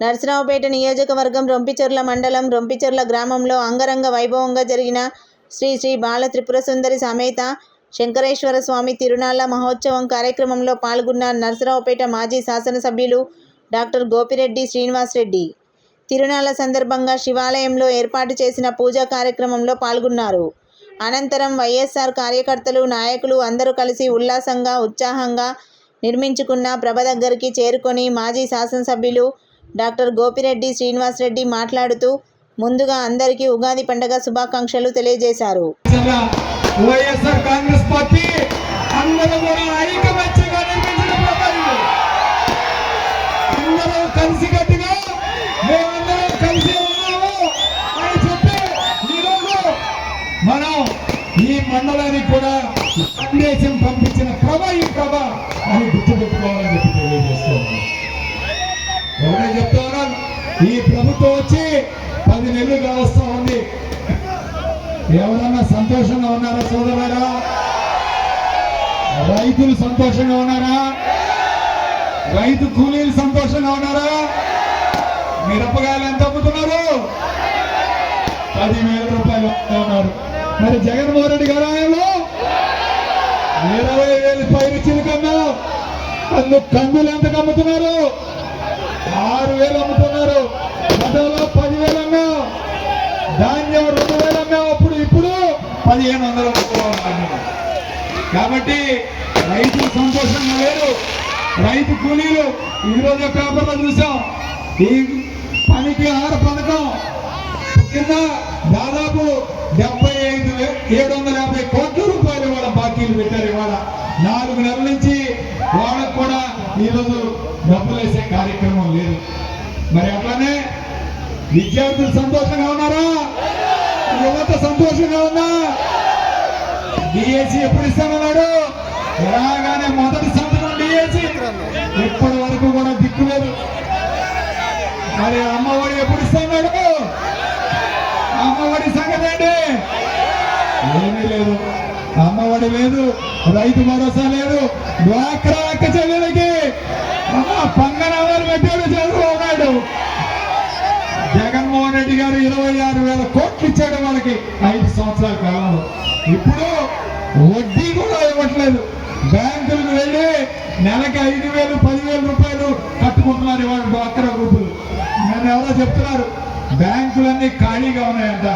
నరసరావుపేట నియోజకవర్గం రొంపిచెర్ల మండలం రొంపిచెర్ల గ్రామంలో అంగరంగ వైభవంగా జరిగిన శ్రీ శ్రీ బాల త్రిపుర సుందరి సమేత శంకరేశ్వర స్వామి తిరునాళ్ళ మహోత్సవం కార్యక్రమంలో పాల్గొన్న నరసరావుపేట మాజీ శాసనసభ్యులు డాక్టర్ గోపిరెడ్డి శ్రీనివాసరెడ్డి. తిరునాళ్ళ సందర్భంగా శివాలయంలో ఏర్పాటు చేసిన పూజా కార్యక్రమంలో పాల్గొన్నారు. అనంతరం వైఎస్ఆర్ కార్యకర్తలు నాయకులు అందరూ కలిసి ఉల్లాసంగా ఉత్సాహంగా నిర్మించుకున్న ప్రభ దగ్గరికి చేరుకొని మాజీ శాసనసభ్యులు డాక్టర్ గోపిరెడ్డి శ్రీనివాసరెడ్డి మాట్లాడుతూ ముందుగా అందరికీ ఉగాది పండుగ శుభాకాంక్షలు తెలియజేశారు. మనం ఈ మండలానికి కూడా సందేశం పంపించిన ప్రభ ఈ ప్రభ అని గుర్తుపెట్టుకోవాలని ఈ ప్రభుత్వం వచ్చి పది నెలలు కావస్తా ఉంది. ఎవరన్నా సంతోషంగా ఉన్నారా సోదరులారా? రైతులు సంతోషంగా ఉన్నారా? రైతు కూలీలు సంతోషంగా ఉన్నారా? మిరపకాయలు ఎంత అమ్ముతున్నారు? పదివేల రూపాయలు అమ్ముతా ఉన్నారు మరి జగన్మోహన్ రెడ్డి గారు ఆయనలో? ఇరవై వేలు పైరు చిరుకన్నా కందు కందులు ఎంతకు అమ్ముతున్నారు ఆరు వేలు అమ్ముతున్నారు. పదిహేను వందల కాబట్టి రైతులు సంతోషంగా లేరు. రైతు కూలీలు ఈరోజు పేపర్లో చూసాం ఈ పనికి ఆహార పథకం కింద దాదాపు డెబ్బై ఐదు ఏడు వందల యాభై కోట్ల రూపాయలు వాళ్ళ బాకీలు పెట్టారు. ఇవాళ నాలుగు నెలల నుంచి వాళ్ళకు కూడా ఈరోజు డబ్బులు వేసే కార్యక్రమం లేదు. మరి అట్లానే విద్యార్థులు సంతోషంగా ఉన్నారా? యువత సంతోషంగా ఉన్నా డిఎస్సి ఎప్పుడు ఇస్తామన్నాడు రాగానే మొదటి సంవత్సరం డిఎస్సి ఇప్పటి వరకు కూడా దిక్కు లేదు. మరి అమ్మఒడి ఎప్పుడు ఇస్తాడు అమ్మఒడి సంగతి ఏంటి? ఏమీ లేదు. అమ్మఒడి లేదు. రైతు భరోసా లేదు. డ్వాక్రా అక్క చెల్లెలకి రెడ్డి గారు ఇరవై ఆరు వేల కోట్లు ఇచ్చాడు వాళ్ళకి. ఐదు సంవత్సరాల కాలంలో ఇప్పుడు వడ్డీ కూడా ఇవ్వట్లేదు. బ్యాంకులకు వెళ్ళి నెలకి ఐదు వేలు పదివేల రూపాయలు కట్టుకుంటున్నారు ఇవాళ డ్వాక్రా గ్రూపులు. నన్ను ఎవరో చెప్తున్నారు? బ్యాంకులన్నీ ఖాళీగా ఉన్నాయంట.